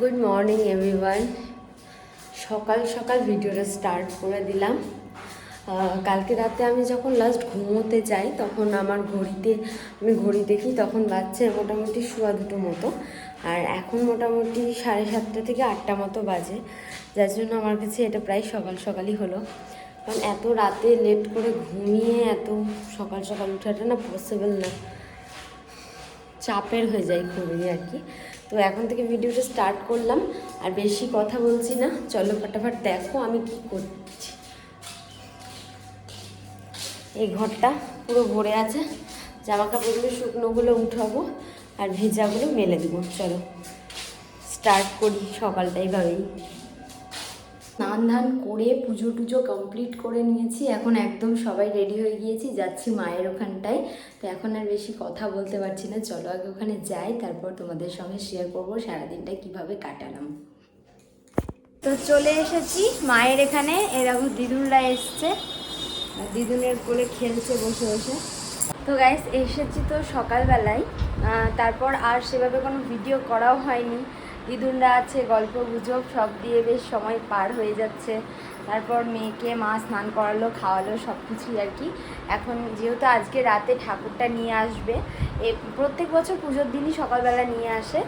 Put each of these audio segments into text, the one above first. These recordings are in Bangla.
গুড মর্নিং এভরিওয়ান সকাল সকাল ভিডিওটা স্টার্ট করে দিলাম। কালকে রাতে আমি যখন লাস্ট ঘুমোতে যাই, তখন আমার ঘড়িতে, আমি ঘড়ি দেখি, তখন বাজছে মোটামুটি সোয়া দুটো মতো। আর এখন মোটামুটি সাড়ে সাতটা থেকে আটটা মতো বাজে। যার জন্য আমার কাছে এটা প্রায় সকাল সকালই হলো। কারণ এত রাতে লেট করে ঘুমিয়ে এত সকাল সকাল উঠাটা না পসিবল না। চাপের হয়ে যায় খুবই আর কি। তো এখন থেকে ভিডিওটা স্টার্ট করলাম, আর বেশি কথা বলছি না। চলো ফটাফট দেখো আমি কি করছি। এই ঘরটা পুরো ভরে আছে জামা কাপড়গুলো শুকনোগুলো উঠাবো, আর ভেজাগুলো মেলে দেবো। চলো স্টার্ট করি সকালটা এইভাবেই স্নান ধান করে পুজো টুজো কমপ্লিট করে নিয়েছি। এখন একদম সবাই রেডি হয়ে গিয়েছি, যাচ্ছি মায়ের ওখানটায়। তো এখন আর বেশি কথা বলতে পারছি না। চলো আগে ওখানে যাই, তারপর তোমাদের সঙ্গে শেয়ার করব সারাদিনটা কীভাবে কাটালাম। তো চলে এসেছি মায়ের এখানে। এরকম দিদুনরা এসছে। দিদুনের কোলে খেলছে বসে বসে। তো গাইস এসেছি তো সকালবেলায়। তারপর আর সেভাবে কোনো ভিডিও করাও হয়নি। দিদুনরা আছে, গল্প গুজব সব দিয়ে বেশ সময় পার হয়ে যাচ্ছে। তারপর মেয়েকে মা স্নান করালো, খাওয়ালো, সব কিছুই আর কি। এখন যেহেতু আজকে রাতে ঠাকুরটা নিয়ে আসবে, এ প্রত্যেক বছর পুজোর দিনই সকালবেলা নিয়ে আসে।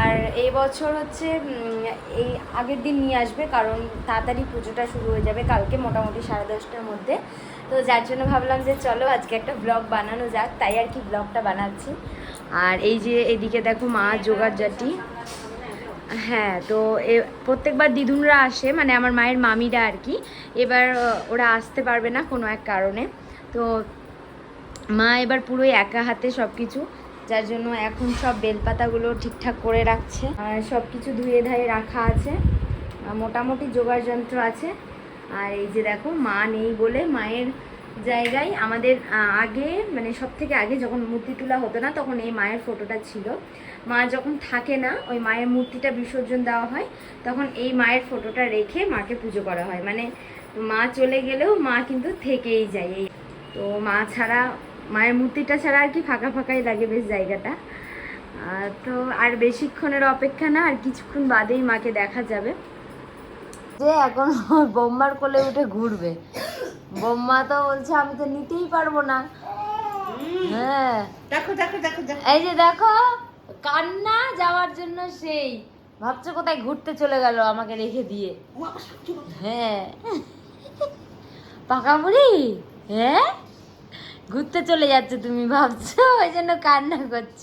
আর এই বছর হচ্ছে এই আগের দিন নিয়ে আসবে কারণ তাড়াতাড়ি পুজোটা শুরু হয়ে যাবে কালকে মোটামুটি সাড়ে দশটার মধ্যে। তো যার জন্য ভাবলাম যে চলো আজকে একটা ব্লগ বানানো যাক, তাই আর কি ব্লগটা বানাচ্ছি। আর এই যে এদিকে দেখো মা জোগাড় জাটি হ্যাঁ তো এ প্রত্যেকবার দিদুনরা আসে মানে আমার মায়ের মামিরা আর কি। এবার ওরা আসতে পারবে না কোনো এক কারণে। তো মা এবার পুরোই একা হাতে সব কিছু যার জন্য এখন সব বেলপাতাগুলো ঠিকঠাক করে রাখছে। আর সব কিছু ধুয়ে ধায়ে রাখা আছে। মোটামুটি জোগাড় যন্ত্র আছে। আর এই যে দেখো, মা নেই বলে মায়ের জায়গায় আমাদের আগে মানে সব থেকে আগে যখন মূর্তি তোলা হতো না, তখন এই মায়ের ফটোটা ছিল। মা যখন থাকে না, ওই মায়ের মূর্তিটা বিসর্জন দেওয়া হয়, তখন এই মায়ের ফটোটা রেখে মাকে পুজো করা হয়। মানে মা চলে গেলেও মা কিন্তু থেকেই যায় এই। তো মা ছাড়া, মায়ের মূর্তিটা ছাড়া আর কি ফাঁকা ফাঁকাই লাগে বেশ জায়গাটা। তো আর বেশিক্ষণের অপেক্ষা না, আর কিছুক্ষণ বাদেই মাকে দেখা যাবে। যে এখন বোম্মার কোলে উঠে ঘুরবে। বোম্মা তো বলছে আমি তো নিতেই পারব না। হ্যাঁ। দেখো দেখো দেখো দেখো। এই যে দেখো কান্না যাওয়ার জন্য সেই ভাবছ কোথায় ঘুরতে চলে গেল আমাকে রেখে দিয়ে। হ্যাঁ পাকা বুড়ি হ্যাঁ। ঘুরতে চলে যাচ্ছে তুমি ভাবছ? ওই জন্য কান্না করছ?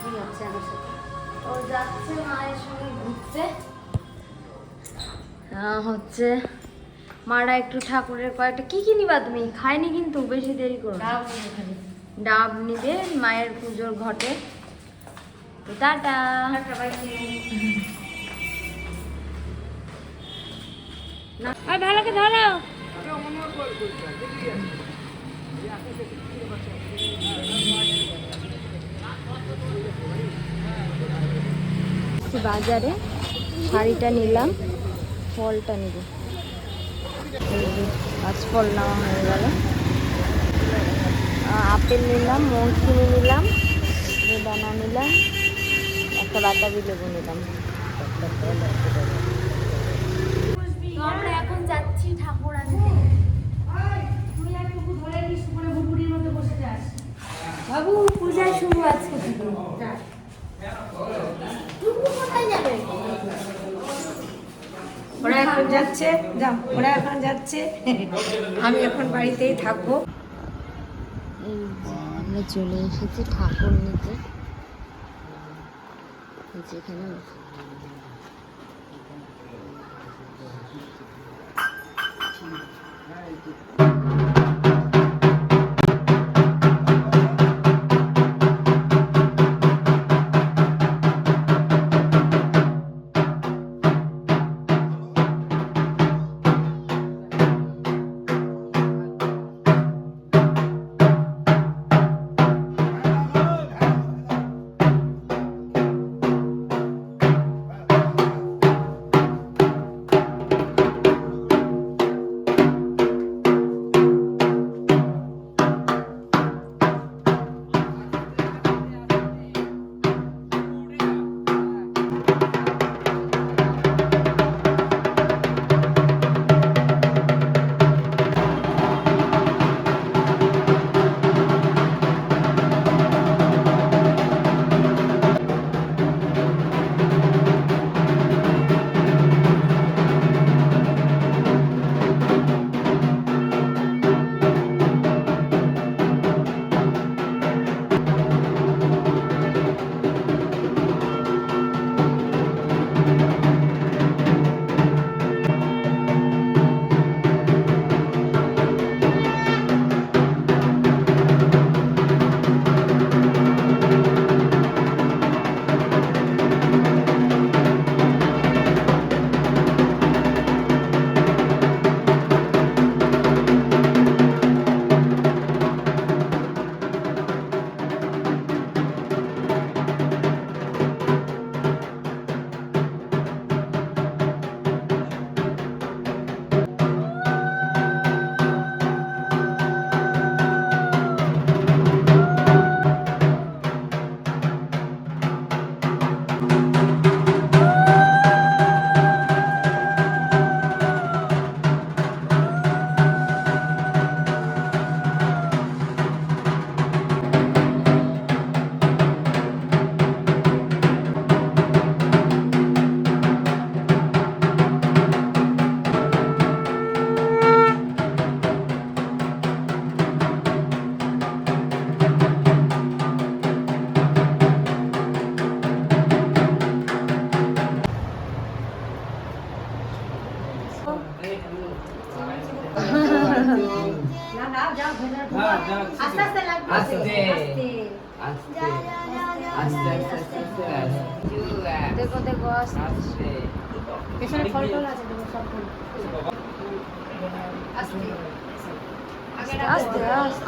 এখন ঠিকই আমার সাথে। ও যাচ্ছে মায়ের সঙ্গে ঘুরতে। হচ্ছে মারা একটু ঠাকুরের কয়েকটা কি কি নিবা তুমি? খায়নি কিন্তু বেশি দেরি করো। ডাব নিবে মায়ের পুজোর ঘটে। তো টাটা। না আর ভালো করে ধরো বাজারে শাড়িটা নিলাম ফলটা নিব। এই আজ ফল নেওয়া হয়ে গেল। আপেল নিলাম মৌসুমি নিলাম বেদানা নিলাম একটা বাতাবি লেবু নিলাম। আমরা এখন যাচ্ছি ঠাকুর আনতে। বাবু পূজা শুরু আজকে থেকে টুকু কোথায় যাবে ওরা এখন যাচ্ছে, যাও, ওরা এখন যাচ্ছে। আমি এখন বাড়িতেই থাকব। এই আমরা চলে এসেছি ঠাকুর নিতে। যেখানে Thank এখানে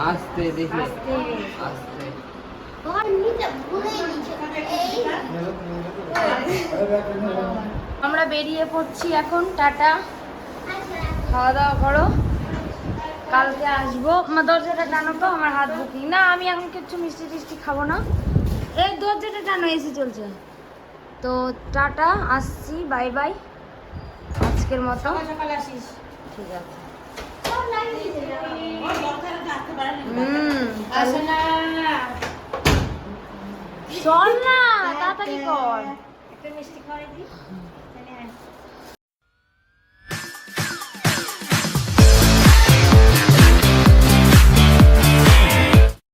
আস্তে আমরা বেরিয়ে পড়ছি এখন টাটা। খাওয়া দাওয়া করো। কালকে আসব। আমার দরজাটা টানো তো আমার হাত বুকিং। না আমি এখন কিচ্ছু মিষ্টি টিষ্টি খাব না। এই দরজাটা টানো এসি চলছে। তো টাটা আসছি বাই বাই। আজকের মতো। আসিস। ঠিক আছে। চল না। তাড়াতাড়ি কর। একটা মিষ্টি খাওয়াই দিই।